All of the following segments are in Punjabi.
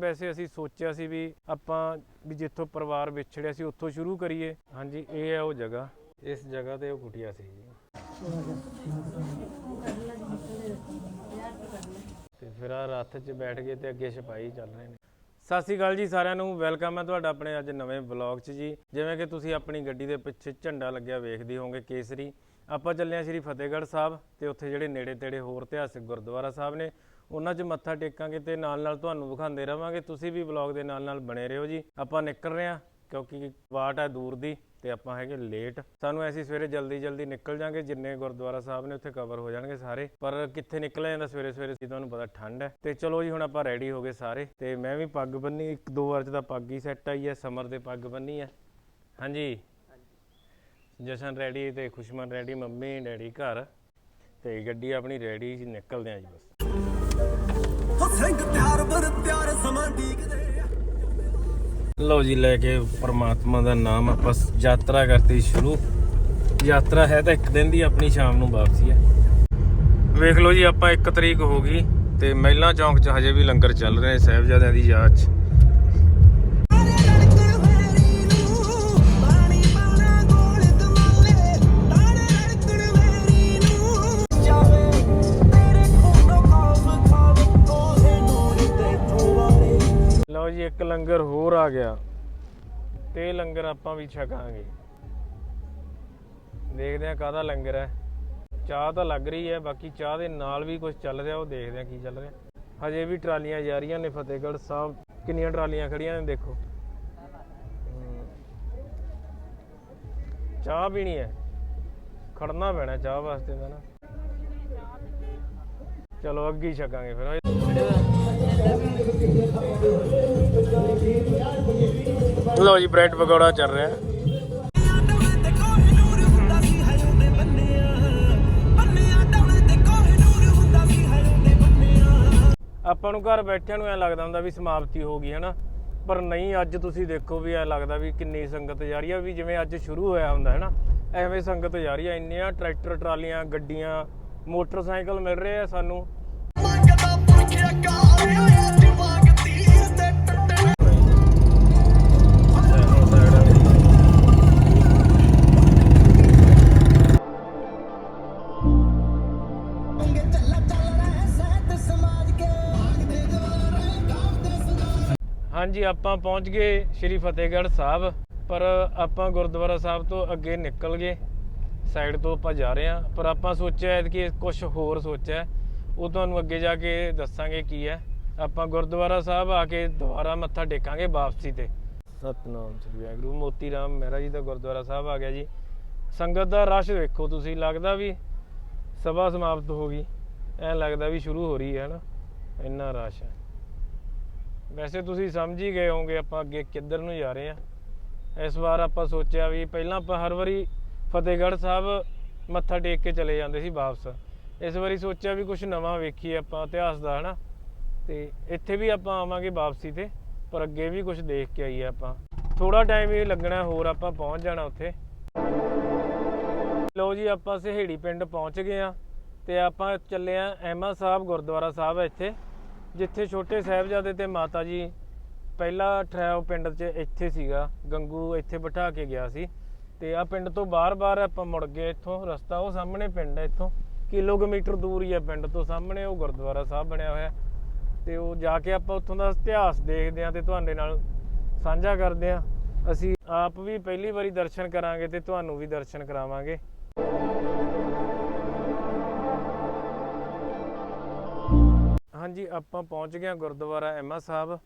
ਵੈਸੇ ਅਸੀਂ ਸੋਚਿਆ ਸੀ ਵੀ ਆਪਾਂ ਵੀ ਜਿੱਥੋਂ ਪਰਿਵਾਰ ਵਿਛੜਿਆ ਸੀ, ਉੱਥੋਂ ਸ਼ੁਰੂ ਕਰੀਏ। ਹਾਂਜੀ, ਇਹ ਹੈ ਉਹ ਜਗ੍ਹਾ। ਇਸ ਜਗ੍ਹਾ ਤੇ ਉਹ ਕੁਟਿਆ ਸੀ ਜੀ। ਤੇ ਫਿਰ ਆ ਰੱਥ 'ਚ ਬੈਠ ਗਏ ਤੇ ਅੱਗੇ ਛਪਾਈ ਚੱਲ ਰਹੇ ਨੇ। ਸਤਿ ਸ਼੍ਰੀ ਅਕਾਲ ਜੀ ਸਾਰਿਆਂ ਨੂੰ। ਵੈਲਕਮ ਹੈ ਤੁਹਾਡਾ ਆਪਣੇ ਅੱਜ ਨਵੇਂ ਵਲੌਗ 'ਚ ਜੀ। ਜਿਵੇਂ ਕਿ ਤੁਸੀਂ ਆਪਣੀ ਗੱਡੀ ਦੇ ਪਿੱਛੇ ਝੰਡਾ ਲੱਗਿਆ ਵੇਖਦੇ ਹੋਵੋਗੇ, ਕੇਸਰੀ। ਆਪਾਂ ਚੱਲੇ ਹਾਂ ਸ਼੍ਰੀ ਫਤਿਹਗੜ੍ਹ ਸਾਹਿਬ ਤੇ ਉੱਥੇ ਜਿਹੜੇ ਨੇੜੇ ਤੇੜੇ ਹੋਰ ਇਤਿਹਾਸਿਕ ਗੁਰਦੁਆਰਾ ਸਾਹਿਬ ਨੇ ਉਹਨਾਂ 'ਚ ਮੱਥਾ ਟੇਕਾਂਗੇ ਤੇ ਨਾਲ ਨਾਲ ਤੁਹਾਨੂੰ ਵਿਖਾਉਂਦੇ ਰਵਾਂਗੇ। ਤੁਸੀਂ ਵੀ ਵਲੌਗ ਦੇ ਨਾਲ ਨਾਲ ਬਣੇ ਰਹੋ ਜੀ। ਆਪਾਂ ਨਿਕਲ ਰਹੇ ਹਾਂ ਕਿਉਂਕਿ ਵਾਟ ਹੈ ਦੂਰ ਦੀ ਤੇ ਆਪਾਂ ਹੈਗੇ ਲੇਟ। ਸਾਨੂੰ ਐਸੀ ਸਵੇਰੇ ਜਲਦੀ ਜਲਦੀ ਨਿਕਲ ਜਾਾਂਗੇ ਜਿੰਨੇ ਗੁਰਦੁਆਰਾ ਸਾਹਿਬ ਨੇ ਉੱਥੇ ਕਵਰ ਹੋ ਜਾਣਗੇ ਸਾਰੇ। ਪਰ ਕਿੱਥੇ ਨਿਕਲਿਆ ਜਾਂਦਾ ਸਵੇਰੇ ਸਵੇਰੇ ਸੀ ਤੁਹਾਨੂੰ ਪਤਾ ਠੰਡ ਹੈ। ਤੇ ਚਲੋ ਜੀ ਹੁਣ ਆਪਾਂ ਰੈਡੀ ਹੋ ਗਏ ਸਾਰੇ। ਤੇ ਮੈਂ ਵੀ ਪੱਗ ਬੰਨੀ ਇੱਕ ਦੋ ਵਾਰ ਚ ਤਾਂ ਪੱਗ ਹੀ ਸੈੱਟ ਆਈ ਹੈ। ਸਮਰ ਦੇ ਪੱਗ ਬੰਨੀ ਹੈ। ਹਾਂਜੀ? ਜਸ਼ਨ ਰੈਡੀ ਤੇ ਖੁਸ਼ਮਨ ਰੈਡੀ ਮੰਮੀ ਡੈਡੀ ਘਰ। ਤੇ ਗੱਡੀ ਆਪਣੀ ਰੈਡੀ ਨਿਕਲਦੇ ਆ ਜੀ ਬਸ। ਸਿੰਘ ਤਿਆਰ ਬਰ ਤਿਆਰ ਸਮਾਂ ਡੀਕਦੇ ਲਓ ਜੀ, ਲੈ ਕੇ ਪਰਮਾਤਮਾ ਦਾ ਨਾਮ ਆਪਾਂ ਯਾਤਰਾ ਕਰਤੀ ਸ਼ੁਰੂ। ਯਾਤਰਾ ਹੈ ਤਾਂ ਇੱਕ ਦਿਨ ਦੀ, ਆਪਣੀ ਸ਼ਾਮ ਨੂੰ ਵਾਪਸੀ ਹੈ। ਵੇਖ ਲਓ ਜੀ, ਆਪਾਂ 1 ਤਰੀਕ ਹੋ ਗਈ ਤੇ ਮਹਿਲਾ ਚੌਂਕ 'ਚ ਹਜੇ ਵੀ ਲੰਗਰ ਚੱਲ ਰਹੇ ਹੈ, ਸਾਹਿਬਜ਼ਾਦਿਆਂ ਦੀ ਯਾਦ 'ਚ। ਲਓ ਜੀ, ਇੱਕ ਲੰਗਰ ਹੋਰ ਆ ਗਿਆ। ਤੇ ਲੰਗਰ ਆਪਾਂ ਵੀ ਛਕਾਂਗੇ। ਦੇਖਦੇ ਆ ਕਾਹਦਾ ਲੰਗਰ ਹੈ। ਚਾਹ ਤਾਂ ਲੱਗ ਰਹੀ ਹੈ, ਬਾਕੀ ਚਾਹ ਦੇ ਨਾਲ ਵੀ ਕੁਝ ਚੱਲ ਰਿਹਾ, ਉਹ ਦੇਖਦੇ ਆ ਕੀ ਚੱਲ ਰਿਹਾ। ਹਜੇ ਵੀ ਟਰਾਲੀਆਂ ਜਾ ਰਹੀਆਂ ਨੇ ਫਤਿਹਗੜ੍ਹ ਸਾਹਿਬ। ਕਿੰਨੀਆਂ ਟਰਾਲੀਆਂ ਖੜੀਆਂ ਨੇ ਦੇਖੋ। ਹਮ। ਚਾਹ ਪੀਣੀ ਹੈ। ਖੜਨਾ ਪੈਣਾ ਚਾਹ ਵਾਸਤੇ ਤਾਂ ਨਾ। ਚਲੋ ਅੱਗੇ ਹੀ ਛਕਾਂਗੇ ਫਿਰ। ਲਓ ਜੀ, ਬ੍ਰੈਡ ਪਕੌੜਾ ਚੱਲ ਰਿਹਾ। ਆਪਾਂ ਨੂੰ ਘਰ ਬੈਠਿਆਂ ਨੂੰ ਐ ਲੱਗਦਾ ਹੁੰਦਾ ਵੀ ਸਮਾਪਤੀ ਹੋ ਗਈ ਹੈ ਨਾ ਪਰ ਨਹੀਂ, ਅੱਜ ਤੁਸੀਂ ਦੇਖੋ ਵੀ ਐ ਲੱਗਦਾ ਵੀ ਕਿੰਨੀ ਸੰਗਤ ਜਾ ਰਹੀ ਆ, ਵੀ ਜਿਵੇਂ ਅੱਜ ਸ਼ੁਰੂ ਹੋਇਆ ਹੁੰਦਾ ਹੈ ਨਾ ਐਵੇਂ ਸੰਗਤ ਜਾ ਰਹੀ ਆ, ਇੰਨੀਆਂ ਟਰੈਕਟਰ, ਟਰਾਲੀਆਂ, ਗੱਡੀਆਂ, ਮੋਟਰਸਾਈਕਲ ਮਿਲ ਰਹੇ ਆ ਸਾਨੂੰ। ਹਾਂਜੀ, ਆਪਾਂ ਪਹੁੰਚ ਗਏ ਸ਼੍ਰੀ ਫਤਿਹਗੜ੍ਹ ਸਾਹਿਬ, ਪਰ ਆਪਾਂ ਗੁਰਦੁਆਰਾ ਸਾਹਿਬ ਤੋਂ ਅੱਗੇ ਨਿਕਲ ਗਏ ਸਾਈਡ ਤੋਂ ਆਪਾਂ ਜਾ ਰਹੇ ਹਾਂ, ਪਰ ਆਪਾਂ ਸੋਚਿਆ ਕਿ ਕੁਝ ਹੋਰ ਸੋਚਿਆ ਉਹ ਤੁਹਾਨੂੰ ਅੱਗੇ ਜਾ ਕੇ ਦੱਸਾਂਗੇ ਕੀ ਹੈ। ਆਪਾਂ ਗੁਰਦੁਆਰਾ ਸਾਹਿਬ ਆ ਕੇ ਦੁਬਾਰਾ ਮੱਥਾ ਟੇਕਾਂਗੇ ਵਾਪਸੀ ਤੇ। ਸਤਨਾਮ ਸ੍ਰੀ ਵਾਹਿਗੁਰੂ। ਮੋਤੀ ਰਾਮ ਮਹਿਰਾ ਜੀ ਦਾ ਗੁਰਦੁਆਰਾ ਸਾਹਿਬ ਆ ਗਿਆ ਜੀ। ਸੰਗਤ ਦਾ ਰਸ਼ ਵੇਖੋ ਤੁਸੀਂ, ਲੱਗਦਾ ਵੀ ਸਭਾ ਸਮਾਪਤ ਹੋ ਗਈ। ਐਂ ਲੱਗਦਾ ਵੀ ਸ਼ੁਰੂ ਹੋ ਰਹੀ ਹੈ ਨਾ? ਇੰਨਾ ਰਸ਼ ਹੈ। ਵੈਸੇ ਤੁਸੀਂ ਸਮਝ ਹੀ ਗਏ ਹੋਵੋਗੇ ਆਪਾਂ ਅੱਗੇ ਕਿੱਧਰ ਨੂੰ ਜਾ ਰਹੇ ਆ ਇਸ ਵਾਰ ਆਪਾਂ ਸੋਚਿਆ ਵੀ ਪਹਿਲਾਂ ਆਪਾਂ ਹਰ ਵਾਰੀ ਫਤਿਹਗੜ੍ਹ ਸਾਹਿਬ ਮੱਥਾ ਟੇਕ ਕੇ ਚਲੇ ਜਾਂਦੇ ਸੀ ਵਾਪਸ। ਇਸ ਵਾਰੀ ਸੋਚਿਆ ਵੀ ਕੁਝ ਨਵਾਂ ਵੇਖੀਏ ਆਪਾਂ ਇਤਿਹਾਸ ਦਾ, ਹਨਾ? ਤੇ ਇੱਥੇ ਵੀ ਆਪਾਂ ਆਵਾਂਗੇ ਵਾਪਸੀ ਤੇ, ਪਰ ਅੱਗੇ ਵੀ ਕੁਝ ਦੇਖ ਕੇ ਆਈਏ ਆਪਾਂ। ਥੋੜਾ ਟਾਈਮ ਹੀ ਲੱਗਣਾ, ਹੋਰ ਆਪਾਂ ਪਹੁੰਚ ਜਾਣਾ ਉੱਥੇ। ਲੋ ਜੀ, ਆਪਾਂ ਸਹੇੜੀ ਪਿੰਡ ਪਹੁੰਚ ਗਏ ਆ ਤੇ ਆਪਾਂ ਚੱਲੇ ਆ ਅਹਿਮਦ ਸਾਹਿਬ ਗੁਰਦੁਆਰਾ ਸਾਹਿਬ ਇੱਥੇ। ਜਿੱਥੇ ਛੋਟੇ ਸਾਹਿਬਜ਼ਾਦੇ ਤੇ ਮਾਤਾ ਜੀ ਪਹਿਲਾ ਠਹਿਰਾਓ ਪਿੰਡ 'ਚ ਇੱਥੇ ਸੀਗਾ, ਗੰਗੂ ਇੱਥੇ ਬਿਠਾ ਕੇ ਗਿਆ ਸੀ ਤੇ ਆ ਪਿੰਡ ਤੋਂ ਬਾਹਰ-ਬਾਹਰ ਆਪਾਂ ਮੁੜ ਗਏ ਇੱਥੋਂ, ਰਸਤਾ ਉਹ ਸਾਹਮਣੇ ਪਿੰਡ ਹੈ ਇੱਥੋਂ, ਕਿਲੋਮੀਟਰ ਦੂਰ ਹੀ ਹੈ ਪਿੰਡ ਤੋਂ ਸਾਹਮਣੇ, ਉਹ ਗੁਰਦੁਆਰਾ ਸਾਹਿਬ ਬਣਿਆ ਹੋਇਆ ਹੈ। ਤੇ ਉਹ ਜਾ ਕੇ ਆਪਾਂ ਉੱਥੋਂ ਦਾ ਇਤਿਹਾਸ ਦੇਖਦੇ ਆਂ ਤੇ ਤੁਹਾਡੇ ਨਾਲ ਸਾਂਝਾ ਕਰਦੇ ਆਂ ਅਸੀਂ ਆਪ ਵੀ ਪਹਿਲੀ ਵਾਰੀ ਦਰਸ਼ਨ ਕਰਾਂਗੇ ਤੇ ਤੁਹਾਨੂੰ ਵੀ ਦਰਸ਼ਨ ਕਰਾਵਾਂਗੇ ਹਾਂਜੀ, ਆਪਾਂ ਪਹੁੰਚ ਗਏ ਗੁਰਦੁਆਰਾ ਐਮਾ ਸਾਹਿਬ।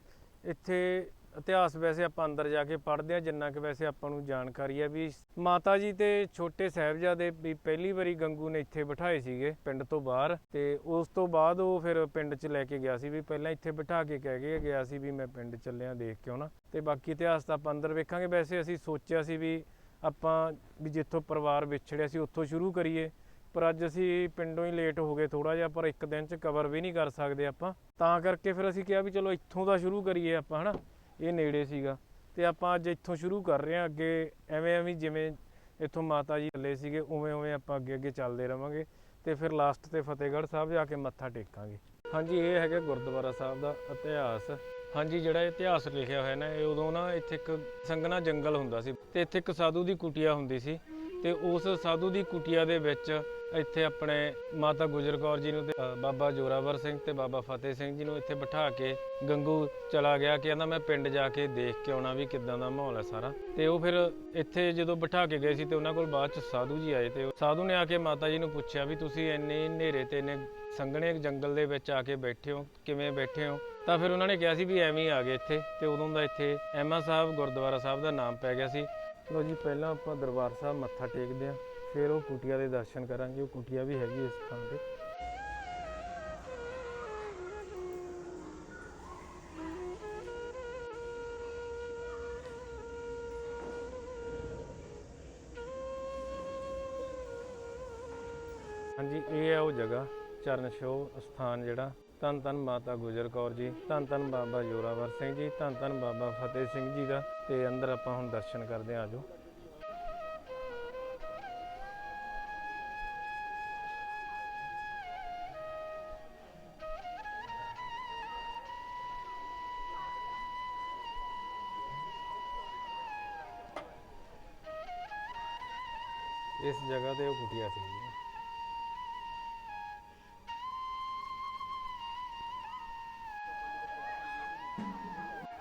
ਇੱਥੇ ਇਤਿਹਾਸ ਵੈਸੇ ਆਪਾਂ ਅੰਦਰ ਜਾ ਕੇ ਪੜ੍ਹਦੇ ਹਾਂ, ਜਿੰਨਾ ਕਿ ਵੈਸੇ ਆਪਾਂ ਨੂੰ ਜਾਣਕਾਰੀ ਹੈ ਵੀ ਮਾਤਾ ਜੀ ਤੇ ਛੋਟੇ ਸਾਹਿਬਜ਼ਾਦੇ ਵੀ ਪਹਿਲੀ ਵਾਰੀ ਗੰਗੂ ਨੇ ਇੱਥੇ ਬਿਠਾਏ ਸੀਗੇ ਪਿੰਡ ਤੋਂ ਬਾਹਰ ਤੇ ਉਸ ਤੋਂ ਬਾਅਦ ਉਹ ਫਿਰ ਪਿੰਡ 'ਚ ਲੈ ਕੇ ਗਿਆ ਸੀ ਵੀ ਪਹਿਲਾਂ ਇੱਥੇ ਬਿਠਾ ਕੇ ਕਹਿ ਕੇ ਗਿਆ ਸੀ ਵੀ ਮੈਂ ਪਿੰਡ ਚੱਲਿਆ ਦੇਖ ਕੇ ਆਉਣਾ। ਤੇ ਬਾਕੀ ਇਤਿਹਾਸ ਤਾਂ ਆਪਾਂ ਅੰਦਰ ਵੇਖਾਂਗੇ। ਵੈਸੇ ਅਸੀਂ ਸੋਚਿਆ ਸੀ ਵੀ ਆਪਾਂ ਵੀ ਜਿੱਥੋਂ ਪਰਿਵਾਰ ਵਿਛੜਿਆ ਸੀ ਉੱਥੋਂ ਸ਼ੁਰੂ ਕਰੀਏ। ਪਰ ਅੱਜ ਅਸੀਂ ਪਿੰਡੋਂ ਹੀ ਲੇਟ ਹੋ ਗਏ ਥੋੜਾ ਜਿਹਾ, ਪਰ ਇੱਕ ਦਿਨ ਚ ਕਵਰ ਵੀ ਨਹੀਂ ਕਰ ਸਕਦੇ ਆਪਾਂ। ਤਾਂ ਕਰਕੇ ਫਿਰ ਅਸੀਂ ਕਿਹਾ ਵੀ ਚਲੋ ਇੱਥੋਂ ਦਾ ਸ਼ੁਰੂ ਕਰੀਏ ਆਪਾਂ, ਹਨਾ? ਇਹ ਨੇੜੇ ਸੀਗਾ। ਤੇ ਆਪਾਂ ਅੱਜ ਇੱਥੋਂ ਸ਼ੁਰੂ ਕਰ ਰਹੇ ਹਾਂ, ਅੱਗੇ ਐਵੇਂ ਐਵੇਂ ਜਿਵੇਂ ਇੱਥੋਂ ਮਾਤਾ ਜੀ ਚੱਲੇ ਸੀਗੇ, ਉਵੇਂ ਉਵੇਂ ਆਪਾਂ ਅੱਗੇ ਅੱਗੇ ਚੱਲਦੇ ਰਵਾਂਗੇ। ਤੇ ਫਿਰ ਲਾਸਟ ਤੇ ਫਤਿਹਗੜ੍ਹ ਸਾਹਿਬ ਜਾ ਕੇ ਮੱਥਾ ਟੇਕਾਂਗੇ। ਹਾਂਜੀ, ਇਹ ਹੈਗਾ ਗੁਰਦੁਆਰਾ ਸਾਹਿਬ ਦਾ ਇਤਿਹਾਸ। ਹਾਂਜੀ, ਜਿਹੜਾ ਇਤਿਹਾਸ ਲਿਖਿਆ ਹੋਇਆ ਨਾ, ਇਹ ਉਦੋਂ ਨਾ ਇੱਥੇ ਇੱਕ ਸੰਗਣਾ ਜੰਗਲ ਹੁੰਦਾ ਸੀ। ਤੇ ਇੱਥੇ ਇੱਕ ਸਾਧੂ ਦੀ ਕੁਟੀਆ ਹੁੰਦੀ ਸੀ। ਤੇ ਉਸ ਸਾਧੂ ਦੀ ਕੁਟੀਆ ਦੇ ਵਿੱਚ ਇੱਥੇ ਆਪਣੇ ਮਾਤਾ ਗੁਜਰ ਕੌਰ ਜੀ ਨੂੰ ਤੇ ਅ, ਬਾਬਾ ਜੋਰਾਵਰ ਸਿੰਘ ਤੇ ਬਾਬਾ ਫਤਿਹ ਸਿੰਘ ਜੀ ਨੂੰ ਇੱਥੇ ਬਿਠਾ ਕੇ ਗੰਗੂ ਚਲਾ ਗਿਆ ਕਹਿੰਦਾ ਮੈਂ ਪਿੰਡ ਜਾ ਕੇ ਦੇਖ ਕੇ ਆਉਣਾ ਵੀ ਕਿੱਦਾਂ ਦਾ ਮਾਹੌਲ ਹੈ ਸਾਰਾ। ਤੇ ਉਹ ਫਿਰ ਇੱਥੇ ਜਦੋਂ ਬਿਠਾ ਕੇ ਗਏ ਸੀ ਤੇ ਉਹਨਾਂ ਕੋਲ ਬਾਅਦ ਚ ਸਾਧੂ ਜੀ ਆਏ ਤੇ ਉਹ ਸਾਧੂ ਨੇ ਆ ਕੇ ਮਾਤਾ ਜੀ ਨੂੰ ਪੁੱਛਿਆ ਵੀ ਤੁਸੀਂ ਇੰਨੇ ਹਨੇਰੇ ਤੇ ਇੰਨੇ ਸੰਘਣੇ ਜੰਗਲ ਦੇ ਵਿੱਚ ਆ ਕੇ ਬੈਠੇ ਹੋ ਕਿਵੇਂ ਬੈਠੇ ਹੋ? ਤਾਂ ਫਿਰ ਉਹਨਾਂ ਨੇ ਕਿਹਾ ਸੀ ਵੀ ਐਵੇਂ ਹੀ ਆ ਗਏ ਇੱਥੇ ਤੇ ਉਦੋਂ ਦਾ ਇੱਥੇ ਐਮਾ ਸਾਹਿਬ ਗੁਰਦੁਆਰਾ ਸਾਹਿਬ ਦਾ ਨਾਮ ਪੈ ਗਿਆ ਸੀ। ਲੋ ਜੀ ਪਹਿਲਾਂ ਆਪਾਂ ਦਰਬਾਰ ਸਾਹਿਬ ਮੱਥਾ ਟੇਕਦੇ ਹਾਂ। ਫਿਰ ਉਹ ਕੁਟੀਆ ਦੇ ਦਰਸ਼ਨ ਕਰਾਂਗੇ, ਉਹ ਕੁਟੀਆ ਵੀ ਹੈਗੀ ਇਸ ਥਾਂ ਤੇ। ਹਾਂਜੀ, ਇਹ ਹੈ ਉਹ ਜਗ੍ਹਾ, ਚਰਨ ਛੋਹ ਸਥਾਨ ਜਿਹੜਾ। ਧੰਨ ਧੰਨ ਮਾਤਾ ਗੁਜਰ ਕੌਰ ਜੀ, ਧੰਨ ਧੰਨ ਬਾਬਾ ਜੋਰਾਵਰ ਸਿੰਘ ਜੀ, ਧੰਨ ਧੰਨ ਬਾਬਾ ਫਤਿਹ ਸਿੰਘ ਜੀ ਦਾ। ਤੇ ਅੰਦਰ ਆਪਾਂ ਹੁਣ ਦਰਸ਼ਨ ਕਰਦੇ ਹਾਂ ਆਜੋ ਜਗ੍ਹਾ ਤੇ ਉਹ ਕੁਟੀਆ ਸੀ।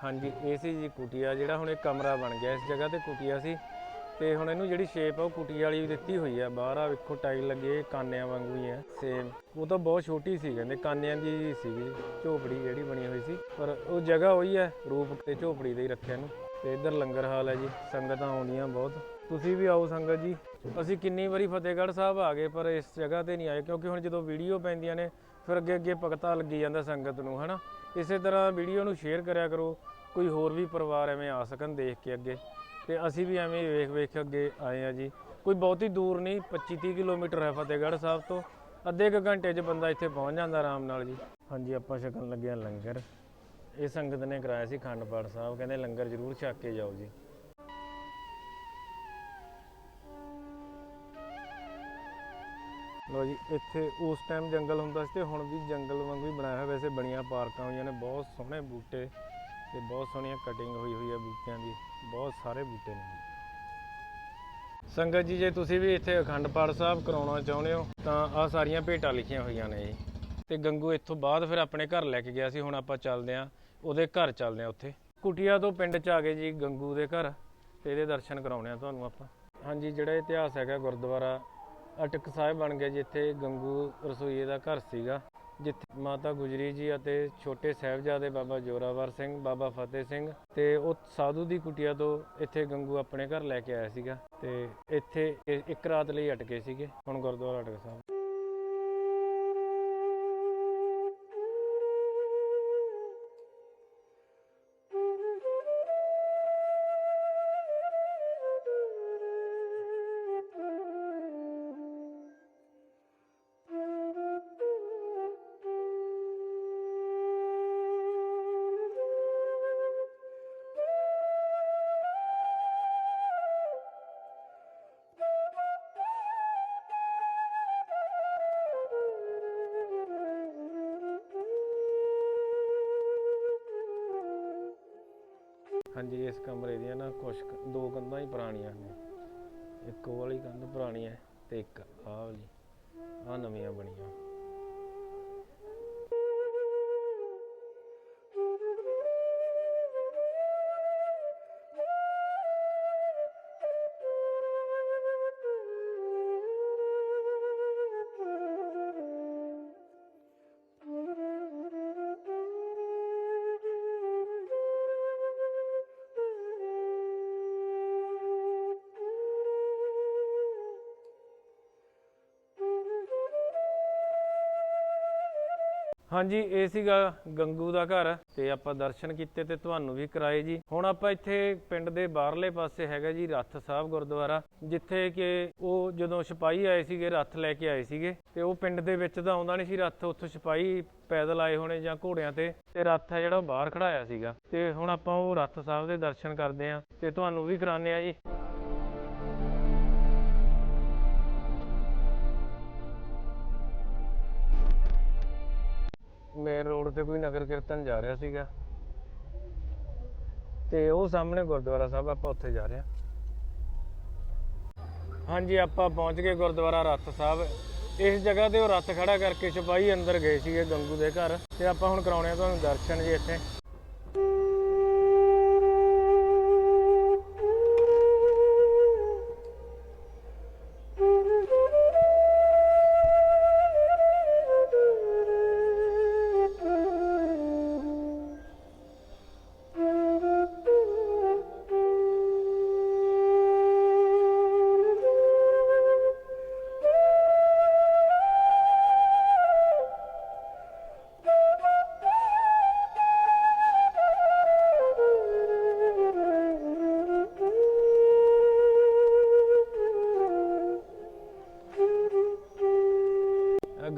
ਹਾਂਜੀ, ਇਹ ਸੀ ਜੀ ਕੁਟੀਆ, ਜਿਹੜਾ ਹੁਣ ਇਹ ਕਮਰਾ ਬਣ ਗਿਆ। ਇਸ ਜਗ੍ਹਾ ਤੇ ਕੁਟੀਆ ਸੀ ਤੇ ਹੁਣ ਇਹਨੂੰ ਜਿਹੜੀ ਸ਼ੇਪ ਆ ਉਹ ਕੁਟੀ ਵਾਲੀ ਦਿੱਤੀ ਹੋਈ ਆ। ਬਾਹਰ ਆ ਵੇਖੋ, ਟਾਈਲ ਲੱਗੇ ਕਾਨਿਆਂ ਵਾਂਗੂ ਹੀ ਆ ਸੇਮ ਉਹ ਤਾਂ ਬਹੁਤ ਛੋਟੀ ਸੀ, ਕਹਿੰਦੇ ਕਾਨਿਆਂ ਦੀ ਸੀਗੀ, ਝੋਪੜੀ ਜਿਹੜੀ ਬਣੀ ਹੋਈ ਸੀ। ਪਰ ਉਹ ਜਗ੍ਹਾ ਉਹੀ ਹੈ ਰੂਪ ਤੇ ਝੋਪੜੀ ਦੇ ਹੀ ਰੱਖਿਆ ਨੂੰ ਤੇ ਇੱਧਰ ਲੰਗਰ ਹਾਲ ਹੈ ਜੀ, ਸੰਗਤਾਂ ਆਉਂਦੀਆਂ ਬਹੁਤ। ਤੁਸੀਂ ਵੀ ਆਓ ਸੰਗਤ ਜੀ। ਅਸੀਂ ਕਿੰਨੀ ਵਾਰੀ ਫਤਿਹਗੜ੍ਹ ਸਾਹਿਬ ਆ ਗਏ, ਪਰ ਇਸ ਜਗ੍ਹਾ ਤੇ ਨਹੀਂ ਆਏ, ਕਿਉਂਕਿ ਹੁਣ ਜਦੋਂ ਵੀਡੀਓ ਪੈਂਦੀਆਂ ਨੇ, ਫਿਰ ਅੱਗੇ ਅੱਗੇ ਪਕਤਾ ਲੱਗੀ ਜਾਂਦਾ ਸੰਗਤ ਨੂੰ, ਹਨਾ? ਇਸੇ ਤਰ੍ਹਾਂ ਵੀਡੀਓ ਨੂੰ ਸ਼ੇਅਰ ਕਰਿਆ ਕਰੋ, ਕੋਈ ਹੋਰ ਵੀ ਪਰਿਵਾਰ ਐਵੇਂ ਆ ਸਕਣ ਦੇਖ ਕੇ ਅੱਗੇ। ਤੇ ਅਸੀਂ ਵੀ ਐਵੇਂ ਵੇਖ ਵੇਖ ਅੱਗੇ ਆਏ ਆ ਜੀ। ਕੋਈ ਬਹੁਤੀ ਦੂਰ ਨਹੀਂ 25 30 ਕਿਲੋਮੀਟਰ ਹੈ ਫਤਿਹਗੜ੍ਹ ਸਾਹਿਬ ਤੋਂ। ਅੱਧੇ ਕੁ ਘੰਟੇ 'ਚ ਬੰਦਾ ਇੱਥੇ ਪਹੁੰਚ ਜਾਂਦਾ ਆਰਾਮ ਨਾਲ ਜੀ। ਹਾਂਜੀ, ਆਪਾਂ ਛਕਣ ਲੱਗਿਆ ਲੰਗਰ। ਇਹ ਸੰਗਤ ਨੇ ਕਰਾਇਆ ਸੀ ਖੰਡ ਪਾਠ ਸਾਹਿਬ, ਕਹਿੰਦੇ ਲੰਗਰ ਜ਼ਰੂਰ ਛਕ ਕੇ ਜਾਓ ਜੀ। ਲੋ ਜੀ, ਇੱਥੇ ਉਸ ਟਾਈਮ ਜੰਗਲ ਹੁੰਦਾ ਸੀ ਤੇ ਹੁਣ ਵੀ ਜੰਗਲ ਵਾਂਗੂ ਹੀ ਬਣਾਇਆ ਹੋਇਆ, ਵੈਸੇ ਬਣੀਆਂ ਪਾਰਕਾਂ ਹੋਈਆਂ ਨੇ, ਬਹੁਤ ਸੋਹਣੇ ਬੂਟੇ ਤੇ ਬਹੁਤ ਸੋਹਣੀਆਂ ਕਟਿੰਗ ਹੋਈ ਹੋਈ ਹੈ ਬੂਟਿਆਂ ਦੀ, ਬਹੁਤ ਸਾਰੇ ਬੂਟੇ ਨੇ। ਸੰਗਤ ਜੀ, ਜੇ ਤੁਸੀਂ ਵੀ ਇੱਥੇ ਅਖੰਡ ਪਾਠ ਸਾਹਿਬ ਕਰਾਉਣਾ ਚਾਹੁੰਦੇ ਹੋ, ਤਾਂ ਆਹ ਸਾਰੀਆਂ ਭੇਟਾਂ ਲਿਖੀਆਂ ਹੋਈਆਂ ਨੇ ਜੀ। ਤੇ ਗੰਗੂ ਇੱਥੋਂ ਬਾਅਦ ਫਿਰ ਆਪਣੇ ਘਰ ਲੈ ਕੇ ਗਿਆ ਸੀ, ਹੁਣ ਆਪਾਂ ਚੱਲਦੇ ਆਂ ਉਹਦੇ ਘਰ ਚੱਲਦੇ ਆਂ ਉੱਥੇ। ਕੁਟੀਆ ਤੋਂ ਪਿੰਡ ਚ ਆ ਗਏ ਜੀ, ਗੰਗੂ ਦੇ ਘਰ, ਤੇ ਇਹਦੇ ਦਰਸ਼ਨ ਕਰਾਉਣੇ ਆ ਤੁਹਾਨੂੰ ਆਪਾਂ। ਹਾਂਜੀ, ਜਿਹੜਾ ਇਤਿਹਾਸ ਹੈਗਾ ਗੁਰਦੁਆਰਾ ਅਟਕ ਸਾਹਿਬ ਬਣ ਗਿਆ ਜਿੱਥੇ ਗੰਗੂ ਰਸੋਈਏ ਦਾ ਘਰ ਸੀਗਾ, ਜਿੱਥੇ ਮਾਤਾ ਗੁਜਰੀ ਜੀ ਅਤੇ ਛੋਟੇ ਸਾਹਿਬਜ਼ਾਦੇ ਬਾਬਾ ਜੋਰਾਵਰ ਸਿੰਘ, ਬਾਬਾ ਫਤਿਹ ਸਿੰਘ ਤੇ ਉਹ ਸਾਧੂ ਦੀ ਕੁਟੀਆ ਤੋਂ ਇੱਥੇ ਗੰਗੂ ਆਪਣੇ ਘਰ ਲੈ ਕੇ ਆਇਆ ਸੀਗਾ ਤੇ ਇੱਥੇ ਇੱਕ ਰਾਤ ਲਈ ਅਟਕੇ ਸੀਗੇ, ਹੁਣ ਗੁਰਦੁਆਰਾ ਅਟਕ ਸਾਹਿਬ। ਹਾਂਜੀ, ਇਸ ਕਮਰੇ ਦੀਆਂ ਨਾ ਕੁਛ ਕੁ- ਦੋ ਕੰਧਾਂ ਹੀ ਪੁਰਾਣੀਆਂ ਨੇ। ਇੱਕ ਉਹ ਵਾਲੀ ਕੰਧ ਪੁਰਾਣੀ ਹੈ ਤੇ ਇੱਕ ਆਹ ਵਾਲੀ। ਆਹ ਨਵੀਆਂ ਬਣੀਆਂ। ਹਾਂਜੀ, ਇਹ ਸੀਗਾ ਗੰਗੂ ਦਾ ਘਰ ਤੇ ਆਪਾਂ ਦਰਸ਼ਨ ਕੀਤੇ ਤੇ ਤੁਹਾਨੂੰ ਵੀ ਕਰਾਏ ਜੀ। ਹੁਣ ਆਪਾਂ ਇੱਥੇ ਪਿੰਡ ਦੇ ਬਾਹਰਲੇ ਪਾਸੇ ਹੈਗਾ ਜੀ, ਰੱਥ ਸਾਹਿਬ ਗੁਰਦੁਆਰਾ, ਜਿੱਥੇ ਕਿ ਉਹ ਜਦੋਂ ਸਿਪਾਹੀ ਆਏ ਸੀਗੇ, ਰੱਥ ਲੈ ਕੇ ਆਏ ਸੀਗੇ, ਤੇ ਉਹ ਪਿੰਡ ਦੇ ਵਿੱਚ ਤਾਂ ਆਉਂਦਾ ਨਹੀਂ ਸੀ ਰੱਥ, ਉੱਥੋਂ ਸਿਪਾਹੀ ਪੈਦਲ ਆਏ ਹੋਣੇ ਜਾਂ ਘੋੜਿਆਂ ਤੇ ਤੇ ਰੱਥ ਹੈ ਜਿਹੜਾ ਉਹ ਬਾਹਰ ਖੜਾਇਆ ਸੀਗਾ। ਤੇ ਹੁਣ ਆਪਾਂ ਉਹ ਰੱਥ ਸਾਹਿਬ ਦੇ ਦਰਸ਼ਨ ਕਰਦੇ ਆਂ, ਤੇ ਤੁਹਾਨੂੰ ਵੀ ਕਰਾਉਂਦੇ ਆ ਜੀ। ਮੇਨ ਰੋਡ ਤੇ ਕੋਈ ਨਗਰ ਕੀਰਤਨ ਜਾ ਰਿਹਾ ਸੀਗਾ। ਤੇ ਉਹ ਸਾਹਮਣੇ ਗੁਰਦੁਆਰਾ ਸਾਹਿਬ ਆਪਾਂ ਉੱਥੇ ਜਾ ਰਹੇ ਹਾਂ। ਹਾਂਜੀ, ਆਪਾਂ ਪਹੁੰਚ ਗਏ ਗੁਰਦੁਆਰਾ ਰੱਥ ਸਾਹਿਬ। ਇਸ ਜਗ੍ਹਾ ਤੇ ਉਹ ਰੱਥ ਖੜਾ ਕਰਕੇ ਸਿਪਾਹੀ ਅੰਦਰ ਗਏ ਸੀਗੇ ਗੰਗੂ ਦੇ ਘਰ। ਤੇ ਆਪਾਂ ਹੁਣ ਕਰਾਉਣੇ ਆ ਤੁਹਾਨੂੰ ਦਰਸ਼ਨ ਜੀ ਇੱਥੇ।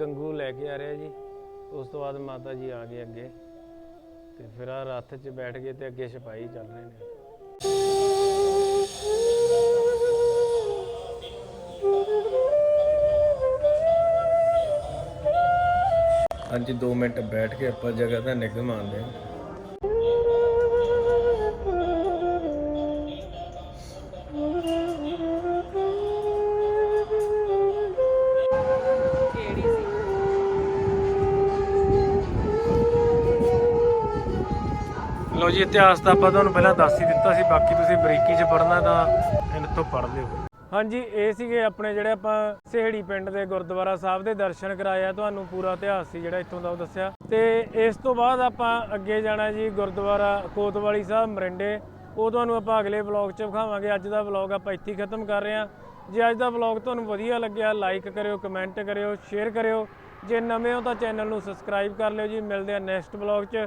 ਗੰਗੂ ਲੈ ਕੇ ਆ ਰਿਹਾ ਜੀ। ਉਸ ਤੋਂ ਬਾਅਦ ਮਾਤਾ ਜੀ ਆ ਗਏ ਅੱਗੇ। ਤੇ ਫਿਰ ਆ ਰੱਥ 'ਚ ਬੈਠ ਗਏ ਤੇ ਅੱਗੇ ਸਿਪਾਹੀ ਚੱਲ ਰਹੇ ਨੇ। ਅੱਜ 2 ਮਿੰਟ ਬੈਠ ਕੇ ਆਪਾਂ ਜਗ੍ਹਾ ਦਾ ਨਿਗਮ ਆਉਂਦੇ ਹਾਂ। ਲੋ ਜੀ, ਇਤਿਹਾਸ ਤਾਂ ਆਪਾਂ ਤੁਹਾਨੂੰ ਪਹਿਲਾਂ ਦੱਸ ਹੀ ਦਿੱਤਾ ਸੀ, ਬਾਕੀ ਤੁਸੀਂ ਬਰੀਕੀ 'ਚ ਪੜ੍ਹਨਾ ਤਾਂ ਇਹਨਾਂ ਤੋਂ ਪੜ੍ਹ ਲਿਓ। ਹਾਂਜੀ, ਇਹ ਸੀਗੇ ਆਪਣੇ ਜਿਹੜੇ ਆਪਾਂ ਸਿਹੜੀ ਪਿੰਡ ਦੇ ਗੁਰਦੁਆਰਾ ਸਾਹਿਬ ਦੇ ਦਰਸ਼ਨ ਕਰਾਏ ਤੁਹਾਨੂੰ ਪੂਰਾ ਇਤਿਹਾਸ ਸੀ ਜਿਹੜਾ ਇੱਥੋਂ ਦਾ ਉਹ ਦੱਸਿਆ। ਤੇ ਇਸ ਤੋਂ ਬਾਅਦ ਆਪਾਂ ਅੱਗੇ ਜਾਣਾ ਜੀ, ਗੁਰਦੁਆਰਾ ਕੋਤਵਾਲੀ ਸਾਹਿਬ, ਮਰਿੰਡੇ। ਉਹ ਤੁਹਾਨੂੰ ਆਪਾਂ ਅਗਲੇ ਵਲੌਗ 'ਚ ਵਿਖਾਵਾਂਗੇ। ਅੱਜ ਦਾ ਵਲੌਗ ਆਪਾਂ ਇੱਥੇ ਹੀ ਖਤਮ ਕਰ ਰਹੇ ਹਾਂ। ਜੇ ਅੱਜ ਦਾ ਵਲੌਗ ਤੁਹਾਨੂੰ ਵਧੀਆ ਲੱਗਿਆ ਲਾਈਕ ਕਰਿਓ ਕਮੈਂਟ ਕਰਿਓ ਸ਼ੇਅਰ ਕਰਿਓ। ਜੇ ਨਵੇਂ ਹੋ ਤਾਂ ਚੈਨਲ ਨੂੰ ਸਬਸਕ੍ਰਾਈਬ ਕਰ ਲਿਓ ਜੀ। ਮਿਲਦੇ ਆ ਨੈਕਸਟ ਵਲੌਗ 'ਚ।